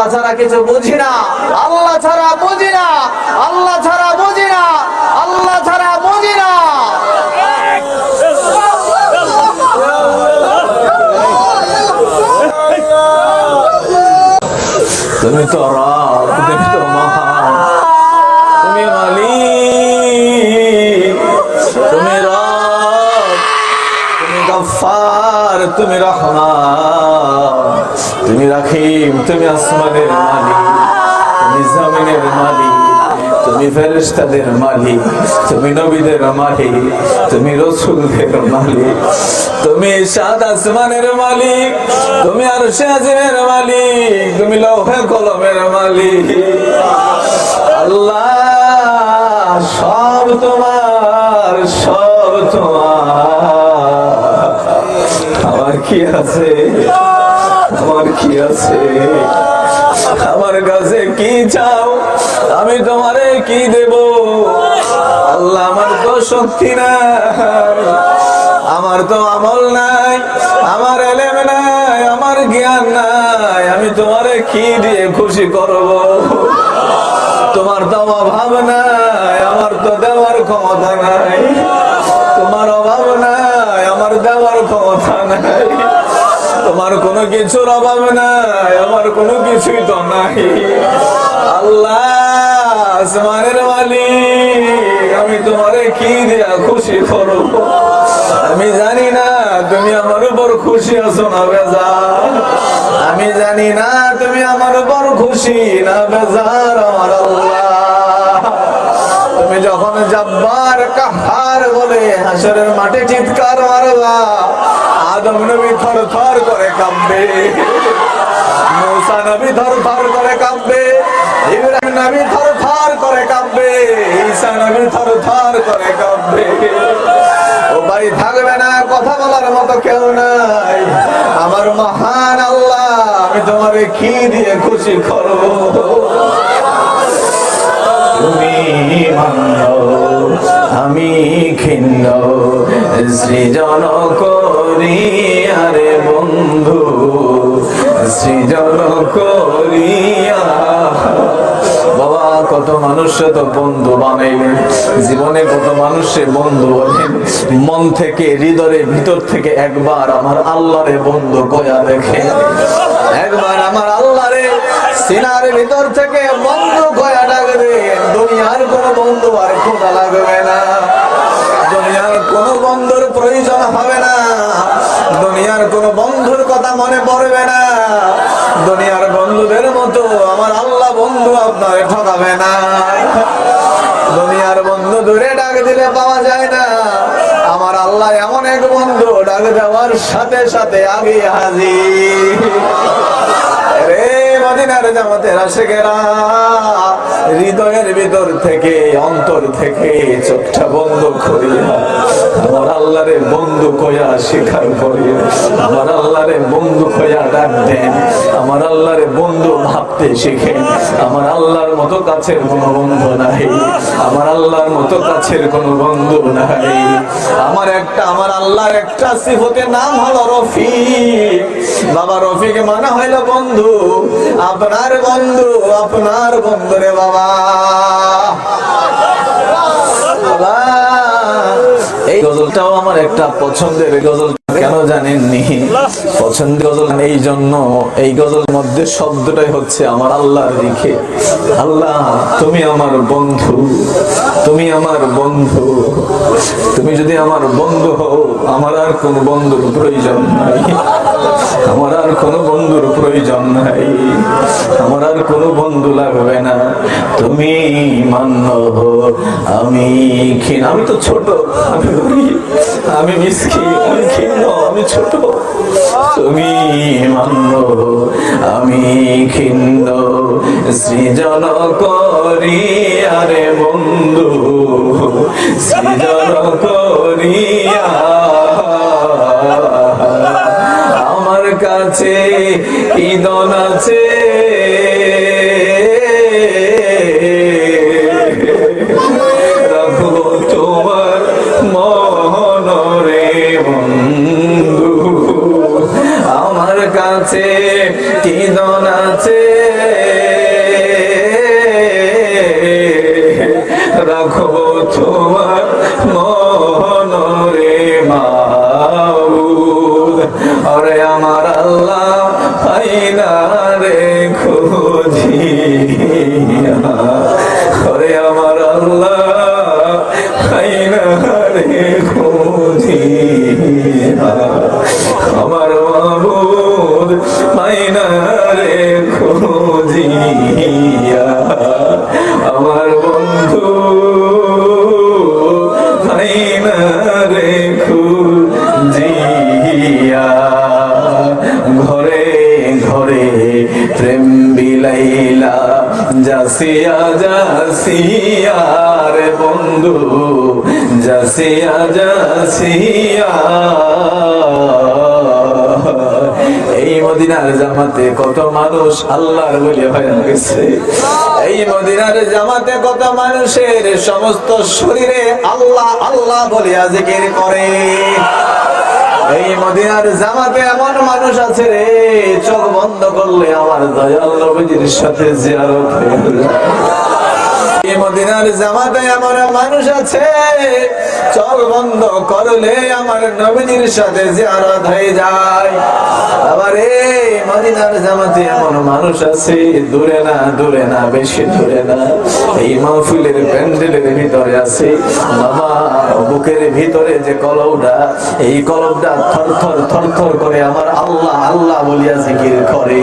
আল্লাহ ছাড়া কিছু বুঝি না। আল্লাহ ছাড়া বুঝি না। আল্লাহ ছাড়া বুঝি না। আল্লাহ ছাড়া বুঝি না। তুমি তো রব, তুমি তো তুমি মালিক। তুমি তুমি গফার, তুমি রহমান। তুমি রাখিম তুমি আসমানের মালিক, তুমি জমিনের মালিক, তুমি ফেরেশতাদের মালিক, তুমি নবীদের মালিক, তুমি রসুলদের মালিক, তুমি সাত আসমানের মালিক, তুমি আর আজিমের মালিক, তুমি লৌহে কলমের মালিক। আল্লাহ, সব তোমার সব তোমার। আমার কি আছে? আমার কি আছে? আমার কাছে কি চাও? আমি তোমারে কি দেব? আল্লাহ আমার তো শক্তি নাই, আমার তো আমল নাই, আমার এলেম নাই, আমার জ্ঞান নাই। আমি তোমারে কি দিয়ে খুশি করব? তোমার তো অভাব নাই, আমার তো দেওয়ার ক্ষমতা নাই। তোমার অভাব নাই, আমার দেওয়ার ক্ষমতা নাই। তোমার কোনো কিছুর অভাব নাই, আমার কোনো কিছুই তো নাই। আল্লাহ, আসমানের মালিক, আমি তোমারে কি দিয়া খুশি করব? আমি জানি না তুমি আমার উপর খুশি আছো না বেজার। আমি জানি না তুমি আমার উপর খুশি না বেজার, আমার আল্লাহ। তুমি যখন জব্বার কাহার বলে হাসরের মাঠে চিৎকার মারবা আদম নবী করে কাঁপবে। মূসা নবী থর থর করে কাঁপবে। ইব্রাহিম নবী থর থর করে কাঁপবে। ঈসা নবী থর থর করে কাঁপবে। ভাই, থাকবে না, কথা বলার মতো কেউ নাই। আমার মহান আল্লাহ, আমি তোমারে কি দিয়ে খুশি করব? তুমি আমি খিন্ন সৃজন করি আরে বন্ধু, সৃজন করিয়া বাবা, কত মানুষ তো বন্ধু জীবনে কত মানুষের বন্ধু মন থেকে হৃদয়ের ভিতর থেকে একবার আমার আল্লাহরে বন্ধু দেখে। একবার আমার আল্লাহরে সিনার ভিতর থেকে বন্ধু ডাকবে দুনিয়ার কোন বন্ধু আর খোঁজা লাগবে না। দুনিয়ার কোন বন্ধুর প্রয়োজন হবে না। দুনিয়ার কোন বন্ধুর কথা মনে পড়বে না। দুনিয়ার বন্ধুদের মতো আমার আল্লাহ বন্ধু আপনার ঠকাবে না। দুনিয়ার বন্ধু দূরে ডাক দিলে পাওয়া যায় না। আমার আল্লাহ এমন এক বন্ধু ডাক দেওয়ার সাথে সাথে আগে হাজির। মদিনার জামাতের আশেকেরা। হৃদয়ের ভিতর থেকে, অন্তর থেকে চোখটা বন্ধ করিয়া, আমার আল্লাহরে বন্ধু কয়া স্বীকার করিয়া, আমার আল্লাহরে বন্ধু কয়া ডাক দেন, আমার আল্লাহরে বন্ধু ভাবতে শিখে আমার মতো কাছের কোনো বন্ধু নাই। আমার আল্লাহর মতো কাছের কোনো বন্ধু নাই। আমার একটা আমার আল্লাহর একটা সিফতের নাম হলো রফিক। বাবা রফিক মানে হইল বন্ধু আপনার বন্ধু আপনার বন্ধু রে বাবা। বাবা, এই গজলটাও আমার একটা পছন্দের গজল। কেন জানেননি? পছন্দ গজল এই জন্য এই গজল মধ্যে শব্দটাই হচ্ছে আমার আল্লাহর দিকে আল্লাহ তুমি আমার বন্ধু তুমি আমার বন্ধু তুমি যদি আমার বন্ধু হও আমার আর কোন বন্ধুর প্রয়োজন নাই। আমার আর কোন বন্ধুর প্রয়োজন নাই। আমার আর কোন বন্ধু লাগবে না। তুমি মান্য হো আমি ক্ষীণ। আমি তো ছোট আমি আমি মিসকিন আমি ক্ষীণ। আমি ছোট। তুমি মান্য, আমি ক্ষীণ সৃজন করি আরে বন্ধু। সৃজন করিয়া আমার কাছে ইদন আছে? মাবুদ আইনা রে আমার বন্ধু আইনা রে খুঁজিয়া। ঘরে ঘরে প্রেম বিলাইলা, জাসিয়া জাসিয়া রে বন্ধু, জাসিয়া জাসিয়া। এই মদিনার জামাতে কত মানুষ আল্লাহর বলে হয়ে গেছে এই মদিনার জামাতে কত মানুষের সমস্ত শরীরে আল্লাহ আল্লাহ বলে জিকির করে। এই মদিনার জামাতে এমন মানুষ আছে রে, চোখ বন্ধ করলে আমার দয়াল নবীজির সাথে জিয়ারত হয়ে মদিনার জামাতে এমন মানুষ আছে। চোখ বন্ধ করলে আমার নবীজির সাথে জিয়ারত হয়ে যায়। আবার এই মদিনার জামাতে এমন মানুষ আছে, দূরে না দূরে না, বেশি দূরে না। এই মাহফিলের প্যান্ডেলের ভিতরে আছে। বাবা, বুকের ভিতরে যে কলবটা, এই কলবটা থর থর থর থর করে আমার আল্লাহ আল্লাহ বলিয়া জিকির করে।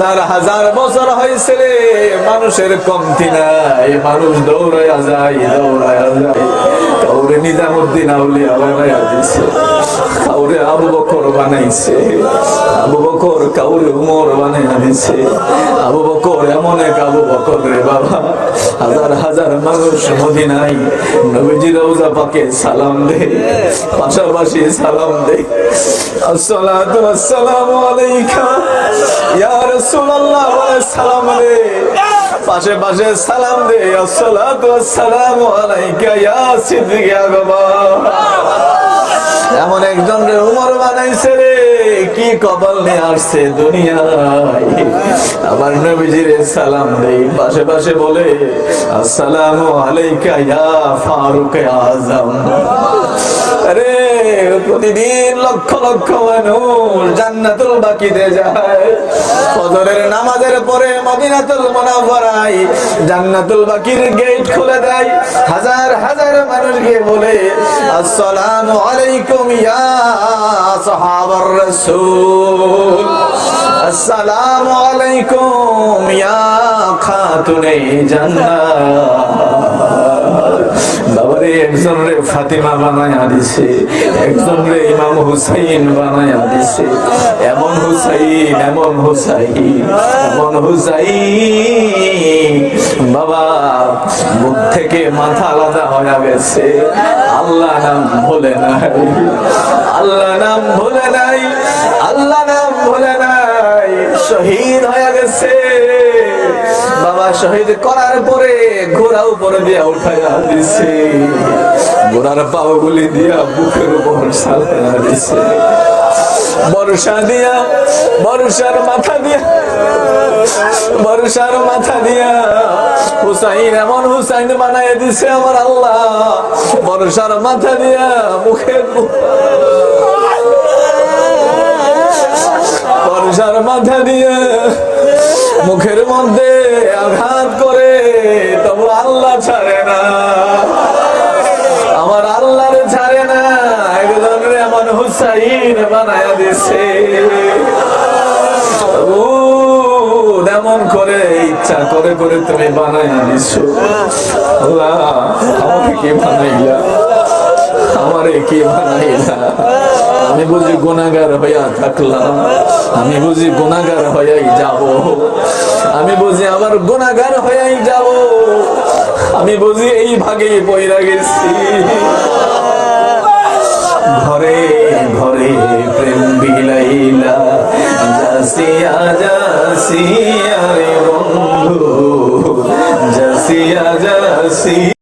হাজার হাজার বছর হয়েছে মানুষের কমতি নাই। মানুষ দৌড়াইয়া যায় দৌড়াইয়া যায়। দৌড়ে নিজামুদ্দিন আউলিয়া বানাইয়া দিছে। কাউরে আবু বকর বানাইছে। আবু বকর কাউরে উমর বানাইয়া দিছে আবু বকর এমন এক আবু বকর রে বাবা। হাজার হাজার মানুষ মদিনাই নবীজি রওজা পাকে সালাম দে। পাশাপাশি সালাম দে। আসসালাতু আসসালামু আলাইকা। ইয়া রাসূলুল্লাহ, ওয়া সালাম দে। পাশে পাশে সালাম দে। আসসালাতু আসসালামু আলাইকা ইয়া সিদ্দিক আকবর এমন একজন রে উমর বানাইছে রে, কি কবল নিয়ে আসছে দুনিয়ায়। আমার নবীজির সালাম দেই, পাশে পাশে বলে, আসসালামু আলাইকা ইয়া ফারুক আজম। আরে প্রতিদিন লক্ষ লক্ষ মানুষ জান্নাতুল বাকিতে যায়। ফজরের নামাজের পরে মদিনাতুল মুনাওয়ারায় জান্নাতুল বাকির গেট খুলে দেয়। হাজার হাজার মানুষ গিয়ে বলে, আসসালামু আলাইকুম ইয়া সাহাবার রাসূল। আসসালামু আলাইকুম ইয়া খাতুনে জান্নাত। বাবারে একজন রে ফাতিমা বানায়া দিছে একজন রে ইমাম হুসাইন বানায়া দিছে এমন হুসাইন এমন হুসাইন এমন হুসাইন। বাবা, মুখ থেকে মাথা আলাদা হয়ে গেছে। আল্লাহ নাম ভুলে নাই। আল্লাহ নাম ভুলে নাই। আল্লাহ নাম ভুলে নাই। শহীদ হয়ে গেছে। বাবা শহীদ করার পরে ঘোড়া উপরে দিয়া উঠাইয়া দিছে। ঘোড়ার পাও গুলি দিয়া বুকের উপর সালাইয়া দিছে। বর্ষা দিয়া, বর্ষার মাথা দিয়া, বর্ষার মাথা দিয়া। হুসাইন এমন হুসাইন বানায় দিছে আমার আল্লাহ। বর্ষার মাথা দিয়া মুখের বর্ষার মাথা দিয়ে মুখের মধ্যে আঘাত করে, তবু আল্লাহ ছাড়ে না। আমার আল্লাহ ছাড়ে না একজন আমার হুসাইন বানায়া দিছে। করে, ইচ্ছা করে করে তুমি বানাইয়া দিছো। আল্লাহ, আমাকে কে বানাইলা আমারে কে বানাইলা আমি বুঝি গুণাগার হইয়া থাকলাম। আমি বুঝি গুণাগার হইয়াই যাব। আমি বুঝি আমার গুণাগার হইয়াই যাব। আমি বুঝি এই ভাগেই পয়রা গেছি। ঘরে ঘরে প্রেম বিলাইলা, জাসিয়া জাসিয়া রে বন্ধু, জাসিয়া জাসিয়া।